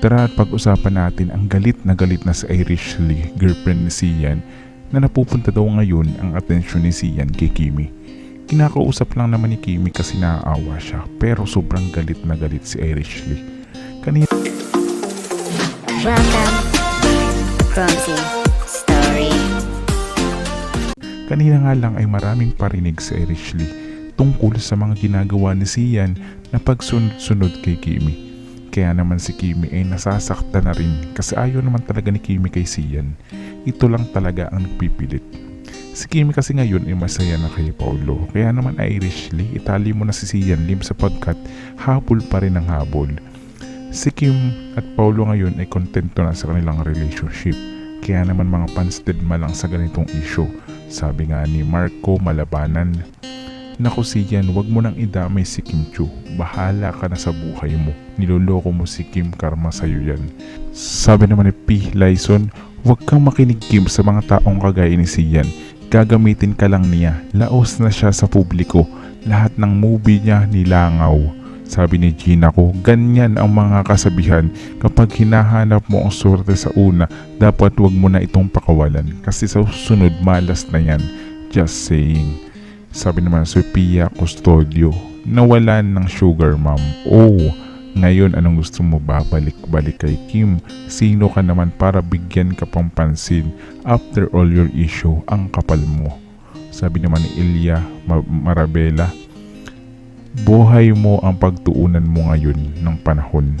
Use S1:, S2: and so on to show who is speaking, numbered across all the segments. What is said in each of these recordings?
S1: Tara at pag-usapan natin ang galit na galit na si Irish Lee, girlfriend ni Sian, na napupunta daw ngayon ang atensyon ni Sian kay Kimi. Kinakausap lang naman ni Kimi kasi naaawa siya pero sobrang galit na galit si Irish Lee. Kanina
S2: Welcome, Clumsy Story.
S1: Kanina nga lang ay maraming parinig sa Irish Lee tungkol sa mga ginagawa ni Sian na pagsunod-sunod kay Kimi. Kaya naman si Kimi ay nasasakta na rin kasi ayaw naman talaga ni Kimi kay Sian. Ito lang talaga ang nagpipilit. Si Kimi kasi ngayon ay masaya na kay Paulo. Kaya naman Irish Lee, itali mo na si Sian Lim sapagkat habol pa rin ang habol. Si Kim at Paulo ngayon ay kontento na sa kanilang relationship. Kaya naman mga fans ma lang sa ganitong issue. Sabi nga ni Marco Malabanan, Naku Sian, wag mo nang idamay si Kim Chu. Bahala ka na sa buhay mo. Niloloko mo si Kim Karma sa'yo yan. Sabi naman ni P. Lyson, wag kang makinig Kim sa mga taong kagaya ni Sian. Gagamitin ka lang niya. Laos na siya sa publiko. Lahat ng movie niya nilangaw. Sabi ni Gina ko, ganyan ang mga kasabihan. Kapag hinahanap mo ang swerte sa una, dapat wag mo na itong pakawalan. Kasi sa susunod, malas na yan. Just saying. Sabi naman Sophia Custodio, nawalan ng sugar mom. Oh, ngayon anong gusto mo babalik-balik kay Kim? Sino ka naman para bigyan ka pang pansin? After all your issue, ang kapal mo. Sabi naman ni Ilya Ma- Marabela, Buhay mo ang pagtuunan mo ngayon ng panahon.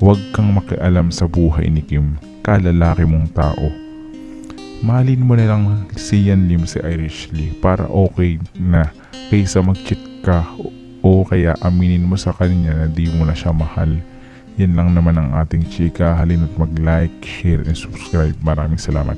S1: Huwag kang makialam sa buhay ni Kim, kalalaki mong tao. Malin mo na lang si Yan Lim si Irish Lee para okay na kaysa mag-cheat ka o, kaya aminin mo sa kanya na di mo na siya mahal. Yan lang naman ang ating chika. Halina't mag-like, share, and subscribe. Maraming salamat.